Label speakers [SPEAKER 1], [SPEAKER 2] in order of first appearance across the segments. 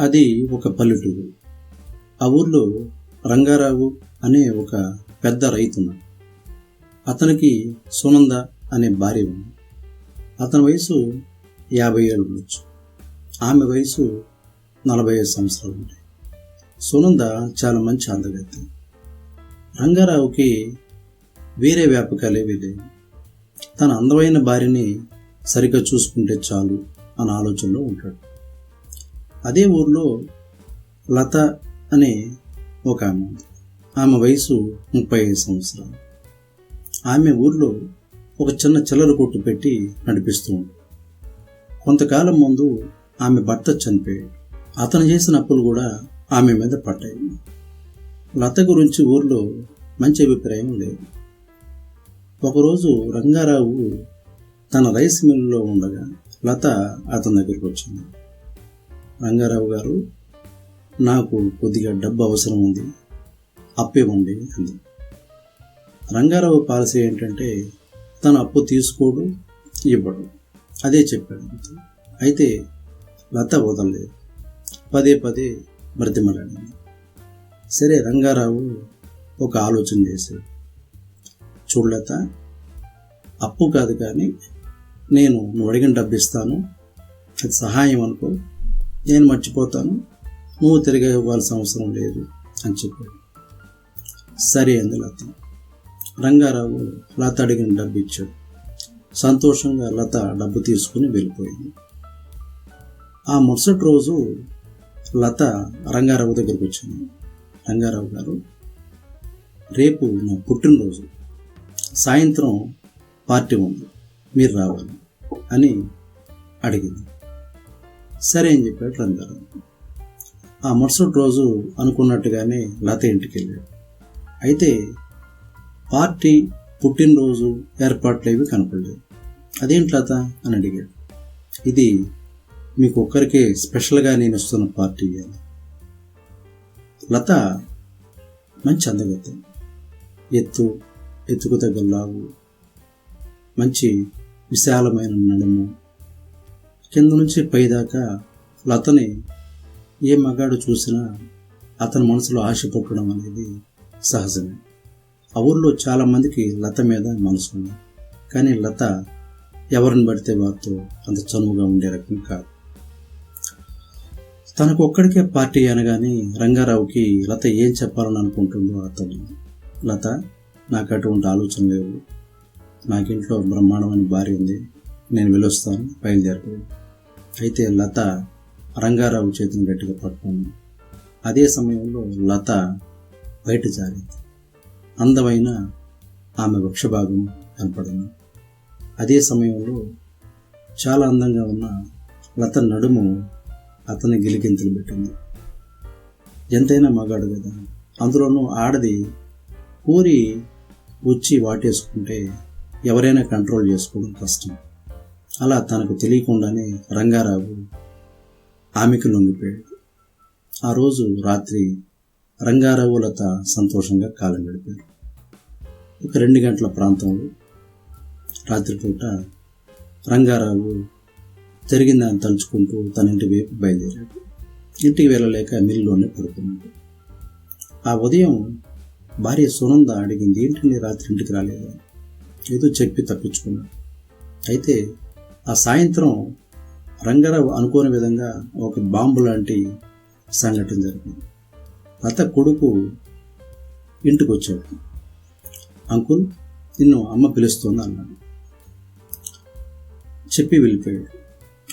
[SPEAKER 1] అది ఒక పల్లెటూరు ఆ ఊర్లో రంగారావు అనే ఒక పెద్ద రైతున్నాడు. అతనికి సునంద అనే భార్య ఉంది. అతని వయసు యాభై ఏళ్ళు ఉండొచ్చు. ఆమె వయసు నలభై ఐదు సంవత్సరాలు ఉంటాయి సునంద చాలా మంచి అందగత్తి. రంగారావుకి వేరే వ్యాపకాలేవీ లేవు తన అందమైన భార్యని సరిగ్గా చూసుకుంటే చాలు అన్న ఆలోచనలో ఉంటాడు. అదే ఊర్లో లత అనే ఒక ఆమె ఉంది. ఆమె వయసు ముప్పై ఐదు సంవత్సరాలు. ఆమె ఊర్లో ఒక చిన్న చిల్లర కొట్టు పెట్టి నడిపిస్తూ ఉంది. కొంతకాలం ముందు ఆమె భర్త చనిపోయాడు. అతను చేసిన అప్పులు కూడా ఆమె మీద పడ్డాయి. లత గురించి ఊర్లో మంచి అభిప్రాయం లేదు. ఒకరోజు రంగారావు తన రైస్ మిల్లులో ఉండగా లత అతని దగ్గరికి వచ్చింది. రంగారావు గారు నాకు కొద్దిగా డబ్బు అవసరం ఉంది అప్పివ్వండి అంది. రంగారావు పాలసీ ఏంటంటే తను అప్పు తీసుకోడు ఇవ్వడు. అదే చెప్పాడు అయితే లత వదలలేదు. పదే పదే బ్రతిమలాడింది. సరే రంగారావు ఒక ఆలోచన చేశాడు. చూడలత అప్పు కాదు కానీ నేను నువ్వు అడిగిన డబ్బు ఇస్తాను అది సహాయం అనుకో నేను మర్చిపోతాను. నువ్వు తిరిగి ఇవ్వాల్సిన అవసరం లేదు అని చెప్పాడు. సరే అంది లత రంగారావు లత అడిగిన డబ్బు ఇచ్చాడు. సంతోషంగా లత డబ్బు తీసుకుని వెళ్ళిపోయింది. ఆ మరుసటి రోజు లత రంగారావు దగ్గరికి వచ్చింది. రంగారావు గారు రేపు నా పుట్టినరోజు. సాయంత్రం పార్టీ ఉంది. మీరు రావాలి అని అడిగింది. సరే అని చెప్పాడు రంగారావు ఆ మరుసటి రోజు అనుకున్నట్టుగానే లత ఇంటికి వెళ్ళాడు అయితే పార్టీ పుట్టినరోజు ఏర్పాట్లు ఏవి కనపడలేదు. అదేంటి లత? అని అడిగాడు. ఇది మీకు ఒక్కరికే స్పెషల్గా నేను ఇస్తున్న పార్టీ అని లత మంచి అందగత ఎత్తు ఎత్తుకు తగ్గ లావు మంచి విశాలమైన నడుము కింద నుంచి పైదాకా లతని ఏ మగాడు చూసినా అతని మనసులో ఆశ పుట్టడం అనేది సహజమే. ఆ ఊర్లో చాలామందికి లత మీద మనసు ఉంది. కానీ లత ఎవరిని పడితే వారితో అంత చనువుగా ఉండే రకం కాదు. తనకు ఒక్కడికే పార్టీ అనగానే రంగారావుకి లత ఏం చెప్పాలని అనుకుంటుందో అతను లత నాకు అటువంటి ఆలోచన లేవు నాకు ఇంట్లో బ్రహ్మాండమైన భార్య ఉంది. నేను వెళ్ళొస్తాను బయలుదేరిపోయాడు అయితే లత రంగారావు చేతిని గట్టిగా పట్టుకుంది. అదే సమయంలో లత బయట జారింది. అందమైన ఆమె వృక్షభాగం కనపడింది. అదే సమయంలో చాలా అందంగా ఉన్న లత నడుము అతని గిలిగింతలు పెట్టింది. ఎంతైనా మగాడు కదా. అందులోనూ ఆడది ఊరి వచ్చి వాటేసుకుంటే ఎవరైనా కంట్రోల్ చేసుకోవడం కష్టం. అలా తనకు తెలియకుండానే రంగారావు ఆమెకు లొంగిపోయాడు ఆ రోజు రాత్రి రంగారావు లత సంతోషంగా కాలం గడిపారు. ఒక రెండు గంటల ప్రాంతంలో రాత్రిపూట రంగారావు జరిగిందని తలుచుకుంటూ తన ఇంటి వైపు బయలుదేరాడు. ఇంటికి వెళ్ళలేక మిల్లులోనే పడుకున్నాడు. ఆ ఉదయం భార్య సునంద అడిగింది ఏంటండి రాత్రి ఇంటికి రాలేదు ఏదో చెప్పి తప్పించుకున్నాడు. అయితే ఆ సాయంత్రం రంగారావు అనుకోని విధంగా ఒక బాంబు లాంటి సంఘటన జరిగింది. అత కొడుకు ఇంటికి వచ్చాడు అంకుల్ నిన్ను అమ్మ పిలుస్తుంది అన్నాడు. చెప్పి వెళ్ళిపోయాడు.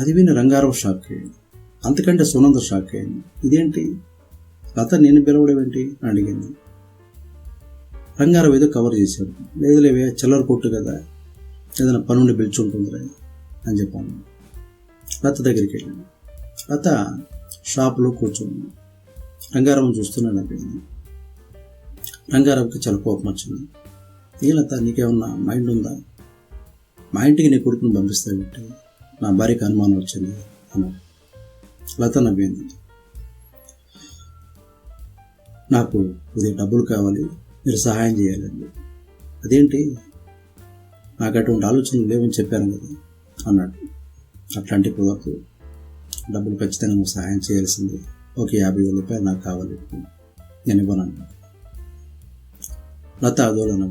[SPEAKER 1] అది విని రంగారావు షాక్ అయ్యాడు. అంతకంటే సునంద షాక్ అయింది ఇదేంటి? లత నేను పిలవడం ఏంటి? అని అడిగింది. రంగారావు ఏదో కవర్ చేశాడు. లేదు లేవే చిల్లర కొట్టు కదా. ఏదైనా పనుండి పిలుచుంటుందిరా అని చెప్పాను. లత దగ్గరికి వెళ్ళాను. లత షాప్లో కూర్చున్నాను రంగారావు చూస్తున్నాను నవ్వింది రంగారావుకి చాలా కోపం వచ్చింది. ఏ లత నీకేమన్నా మైండ్ ఉందా? మా ఇంటికి నీ కొడుకుని పంపిస్తావంటే నా భార్యకి అనుమానం వచ్చింది అన్నాడు. లత నవ్వింది. నాకు ఉదయం డబ్బులు కావాలి మీరు సహాయం చేయాలండి. అదేంటి? నాకు అటువంటి ఆలోచనలు లేవని చెప్పాను కదా. అన్నాడు. అట్లాంటి కుదరదు డబ్బులు ఖచ్చితంగా నువ్వు సహాయం చేయాల్సింది ఒక యాభై వేల రూపాయలు నాకు కావాలి. నేను ఇవ్వను లత అదోలో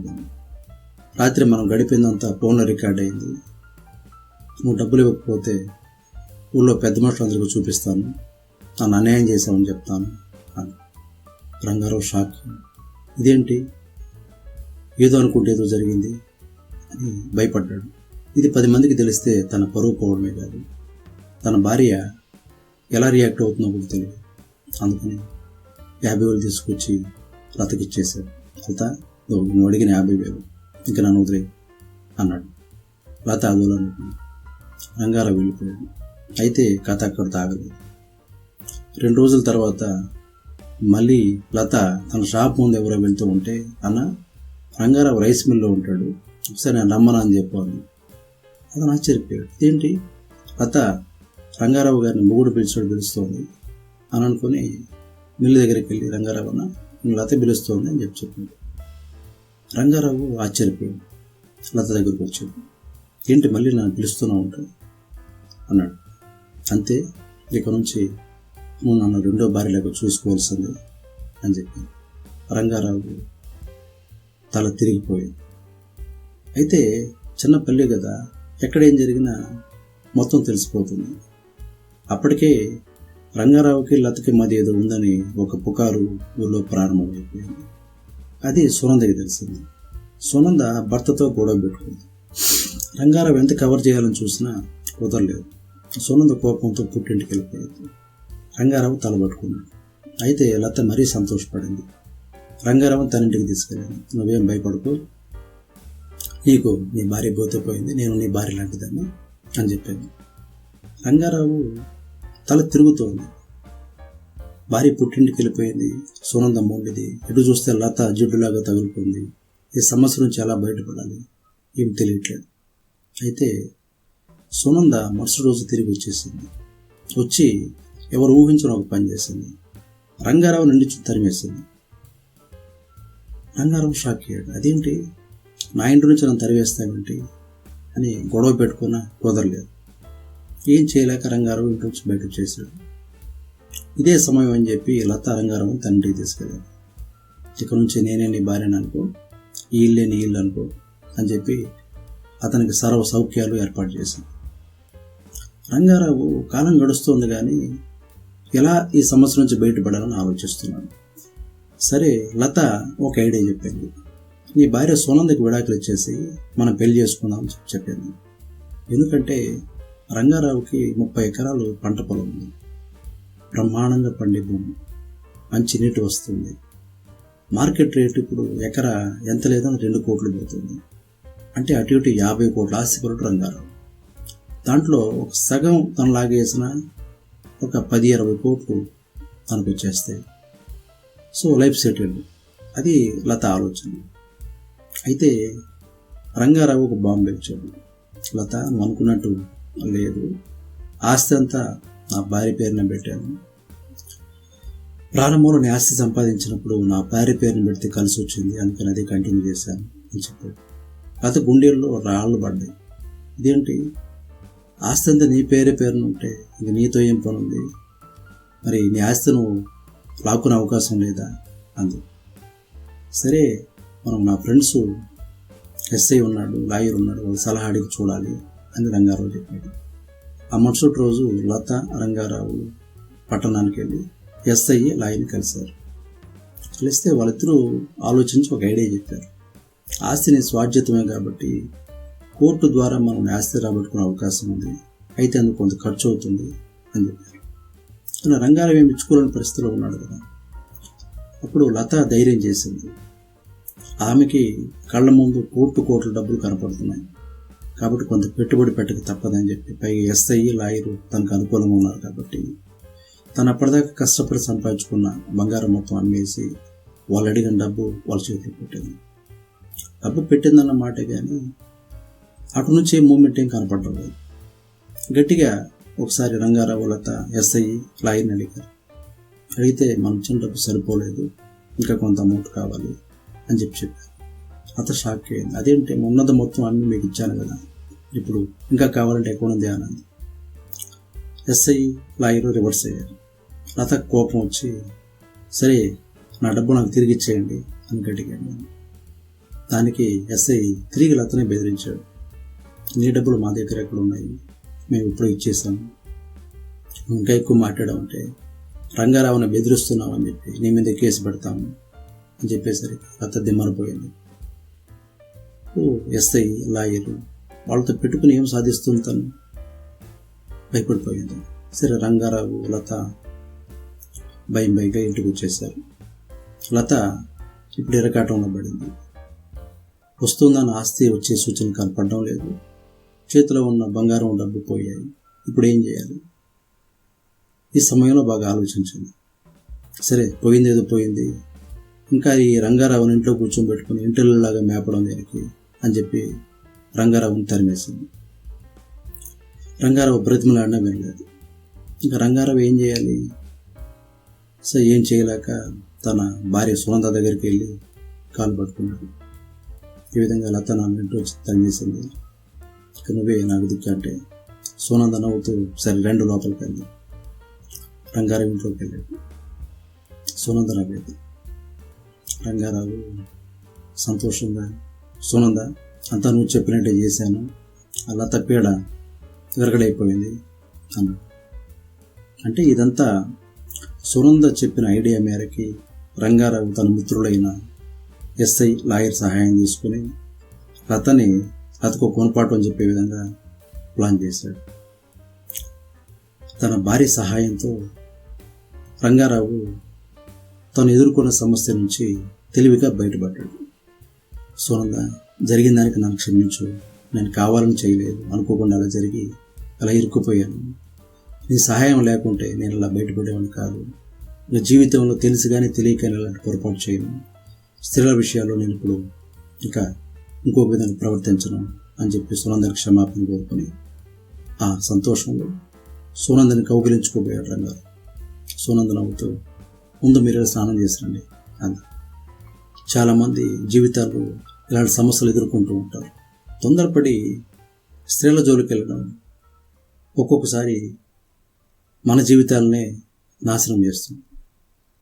[SPEAKER 1] రాత్రి మనం గడిపిందంతా ఫోన్లో రికార్డ్ అయింది. నువ్వు డబ్బులు ఇవ్వకపోతే ఊళ్ళో పెద్ద మనుషులందరికీ చూపిస్తాను. నన్ను అన్యాయం చేశామని చెప్తాను అని రంగారావు షాక్. ఇదేంటి? ఏదో అనుకుంటే ఏదో జరిగింది అని భయపడ్డాడు. ఇది పది మందికి తెలిస్తే తన పరువు పోవడమే కాదు. తన భార్య ఎలా రియాక్ట్ అవుతుందో కూడా తెలియదు. అందుకని యాభై వేలు తీసుకొచ్చి లతకిచ్చేశాడు లత నువ్వు అడిగిన యాభై వేలు ఇంకా నన్ను వదిలే అన్నాడు. లత అదోలో అనుకుంది. రంగారావు వెళ్ళిపోయాడు. అయితే కథ అక్కడ తాగలేదు. రెండు రోజుల తర్వాత మళ్ళీ లత తన షాప్ ముందు ఎవరో వెళ్తూ ఉంటే అన్న రంగారావు రైస్ మిల్లో ఉంటాడు. ఒకసారి నేను అని చెప్పాను అతను ఆశ్చర్యపోయాడు. ఏంటి? అత్త రంగారావు గారిని మొగుడు పిలిచాడు పిలుస్తోంది. అని అనుకుని మిల్లు దగ్గరికి వెళ్ళి రంగారావు అన్న లత పిలుస్తోంది అని చెప్పి చెప్పాడు. రంగారావు ఆశ్చర్యపోయాడు. లత దగ్గరకు వచ్చాడు. ఏంటి మళ్ళీ నన్ను పిలుస్తూనే ఉంటాడు అన్నాడు. అంతే ఇక నుంచి నువ్వు నన్ను రెండో భార్యలాగా చూసుకోవాల్సింది అని చెప్పి రంగారావు తల తిరిగిపోయింది. అయితే చిన్న పల్లె కదా ఎక్కడేం జరిగినా మొత్తం తెలిసిపోతుంది. అప్పటికే రంగారావుకి లతకి మధ్య ఏదో ఉందని ఒక పుకారు ఊళ్ళో ప్రారంభమైపోయింది. అది సునందకి తెలిసింది. సునంద భర్తతో గొడవ పెట్టుకుంది. రంగారావు ఎంత కవర్ చేయాలని చూసినా కుదరలేదు. సునంద కోపంతో పుట్టింటికి వెళ్ళిపోయింది. రంగారావు తలబట్టుకున్నాడు అయితే లత మరీ సంతోషపడింది. రంగారావు తన ఇంటికి తీసుకెళ్ళాను నువ్వేం భయపడుకో నీకు నీ భార్య పోతే పోయింది నేను నీ భార్య లాంటిదాన్ని అని చెప్పాను రంగారావు తల తిరుగుతోంది. భార్య పుట్టింటికి వెళ్ళిపోయింది. సునందం ఉండిది. ఎటు చూస్తే లత జిడ్డులాగా తగులుకుంది. ఈ సమస్య నుంచి ఎలా బయటపడాలి. ఏం తెలియట్లేదు. అయితే సునంద మరుసటి రోజు తిరిగి వచ్చేసింది. వచ్చి ఎవరు ఊహించిన ఒక పని చేసింది. రంగారావు నుండి తరిమేసింది. రంగారావు షాక్ అయ్యాడు. అదేంటి? నా ఇంటి నుంచి నన్ను తరివేస్తావేంటి అని గొడవ పెట్టుకున్న కుదరలేదు ఏం చేయలేక రంగారావు ఇంటి నుంచి బయటకు చేశాడు ఇదే సమయం అని చెప్పి లత రంగారావు తండ్రికి తీసుకెళ్ళాడు. ఇక నుంచి నేనే నీ భార్యను అనుకో ఈ ఇల్లే నీ ఇల్లు అనుకో అని చెప్పి అతనికి సర్వ సౌఖ్యాలు ఏర్పాటు చేశాను రంగారావు కాలం గడుస్తుంది కానీ ఎలా ఈ సమస్య నుంచి బయటపడాలని ఆలోచిస్తున్నాను సరే లత ఒక ఐడియా చెప్పింది. నీ భార్య సోనందకి విడాకులు ఇచ్చేసి మనం పెళ్ళి చేసుకుందాం అని చెప్పి చెప్పింది ఎందుకంటే రంగారావుకి ముప్పై ఎకరాలు పంట పొలం ఉంది. బ్రహ్మాండంగా పండే భూమి. మంచి నీటి వస్తుంది. మార్కెట్ రేట్ ఇప్పుడు ఎకరా ఎంత లేదని రెండు కోట్లు పోతుంది. అంటే అటు ఇటు యాభై కోట్ల ఆస్తిపరుడు రంగారావు. దాంట్లో ఒక సగం తను లాగేసిన ఒక పది ఇరవై కోట్లు తనకు వచ్చేస్తాయి. So life settled. అది లత ఆలోచన. అయితే రంగారావు ఒక బాంబు ఇచ్చాడు లత నువ్వు అనుకున్నట్టు లేదు. ఆస్తి అంతా నా భార్య పేరున పెట్టాను. ప్రారంభంలో నేను ఆస్తి సంపాదించినప్పుడు నా భార్య పేరుని పెడితే కలిసి వచ్చింది అందుకని అది కంటిన్యూ చేశాను అని చెప్పాడు. లత గుండెల్లో రాళ్ళు పడ్డాయి. ఇదేంటి? ఆస్తి అంతా నీ పేరే పేరున ఉంటే ఇంక నీతో ఏం పని ఉంది మరి నీ ఆస్తి నువ్వు లాక్కునే అవకాశం లేదా? అంది. సరే మనం నా ఫ్రెండ్స్ ఎస్ఐ ఉన్నాడు లాయర్ ఉన్నాడు వాళ్ళ సలహా అడిగి చూడాలి అని రంగారావు చెప్పాడు. ఆ మరుసటి రోజు లత రంగారావు పట్టణానికి వెళ్ళి ఎస్ఐ లాయర్ని కలిశారు. కలిస్తే వాళ్ళిద్దరూ ఆలోచించి ఒక ఐడియా చెప్పారు. ఆస్తిని స్వాధ్యతమే కాబట్టి కోర్టు ద్వారా మనం ఆస్తి రాబట్టుకునే అవకాశం ఉంది. అయితే అందుకు కొంత ఖర్చు అవుతుంది అని చెప్పారు. కానీ రంగారావు ఏమి ఇచ్చుకోలేని పరిస్థితిలో ఉన్నాడు కదా. అప్పుడు లత ధైర్యం చేసింది. ఆమెకి కళ్ళ ముందు కోట్లు కోట్ల డబ్బులు కనపడుతున్నాయి. కాబట్టి కొంత పెట్టుబడి పెట్టక తప్పదని చెప్పి పైగా ఎస్ఐ లాయరు తనకు అనుకూలంగా ఉన్నారు కాబట్టి తను అప్పటిదాకా కష్టపడి సంపాదించుకున్న బంగారం మొత్తం అమ్మేసి వాళ్ళు అడిగిన డబ్బు వాళ్ళ చేతిలో పెట్టింది. డబ్బు పెట్టిందన్న మాట కానీ అటు నుంచి మూమెంట్ ఏం కనపడలేదు గట్టిగా ఒకసారి రంగారావు లత ఎస్ఐ లాయర్ని అడిగారు. అడిగితే మన ఇచ్చిన డబ్బు సరిపోలేదు. ఇంకా కొంత అమౌంట్ కావాలి. అని చెప్పి చెప్పారు. అత షాక్ అయ్యింది. అదేంటి? ఉన్నత మొత్తం అన్నీ మీకు ఇచ్చాను కదా. ఇప్పుడు ఇంకా కావాలంటే ఎక్కువ ఉంది అన్నది. ఎస్ఐ లాయర్ రివర్స్ అయ్యారు. లత కోపం వచ్చి సరే నా డబ్బు నాకు తిరిగి ఇచ్చేయండి అని గట్టిగాడు దానికి ఎస్ఐ తిరిగి లతనే బెదిరించాడు. నీ డబ్బులు మా దగ్గర ఎక్కడ ఉన్నాయి? మేము ఇప్పుడు ఇచ్చేసాము ఇంకా ఎక్కువ మాట్లాడమంటే రంగారావుని బెదిరిస్తున్నావు అని చెప్పి నీ మీద కేసు పెడతాము. అని చెప్పేసరికి లత దిమ్మరిపోయింది ఓ ఎస్ఐ లాయరు వాళ్ళతో పెట్టుకుని ఏం సాధిస్తుంది తను? భయపడిపోయింది. సరే రంగారావు లత భయం భయంగా ఇంటికి వచ్చేసారు లత ఇప్పుడు ఎరకాటంలో పడింది. వస్తుందని ఆస్తి వచ్చే సూచన కనపడడం లేదు. చేతిలో ఉన్న బంగారం డబ్బు పోయాయి. ఇప్పుడు ఏం చేయాలి? ఈ సమయంలో బాగా ఆలోచించింది సరే పోయింది ఏదో పోయింది. ఇంకా ఈ రంగారావుని ఇంట్లో కూర్చోబెట్టుకుని ఇంటిలాగా మేపడం దేనికి అని చెప్పి రంగారావుని తరిమేసింది. రంగారావు బ్రతిమలాడినా వినలేదు. ఇంకా రంగారావు ఏం చేయాలి? సో ఏం చేయలేక తన భార్య సునంద దగ్గరికి వెళ్ళి కాలు పట్టుకున్నాడు. ఈ విధంగా లత నా ఇంట్లో వచ్చి తరిమేసింది. ఇక నువ్వే నాకు దిక్కు అంటే సునంద నవ్వుతూ సరే రెండు లోపలికి వెళ్ళి రంగారావు ఇంట్లోకి వెళ్ళాడు. సునంద నవ్వేది. రంగారావు సంతోషంగా సునంద అంతా నువ్వు చెప్పినట్టే చేశాను. అలా తప్పేడ విరగడైపోయింది. అన్నాడు అంటే ఇదంతా సునంద చెప్పిన ఐడియా మేరకి రంగారావు తన మిత్రుడైన ఎస్ఐ లాయర్ సహాయం తీసుకుని లతని లతకు కొనపాటు అని చెప్పే విధంగా ప్లాన్ చేశాడు. తన భార్య సహాయంతో రంగారావు తను ఎదుర్కొన్న సమస్య నుంచి తెలివిగా బయటపడ్డాడు. సునంద జరిగిన దానికి నన్ను క్షమించు. నేను కావాలని చేయలేదు. అనుకోకుండా అలా జరిగి అలా ఇరుక్కుపోయాను. నీ సహాయం లేకుంటే నేను అలా బయటపడేవాడిని కాదు. నా జీవితంలో తెలిసి కానీ తెలియక ఇలాంటి పొరపాటు చేయను. స్త్రీల విషయాల్లో నేను ఇప్పుడు ఇంకా ఇంకో విధంగా ప్రవర్తించను అని చెప్పి సునందని క్షమాపణ కోరుకుని ఆ సంతోషంలో సునందని కౌగిలించుకోబోయాడు రంగారు సునందన్ అవుతూ ముందు మీరు స్నానం చేసిరండి. అది. చాలామంది జీవితాల్లో ఇలాంటి సమస్యలు ఎదుర్కొంటూ ఉంటారు. తొందరపడి స్త్రీల జోలికి వెళ్ళడం ఒక్కొక్కసారి మన జీవితాలనే నాశనం చేస్తుంది.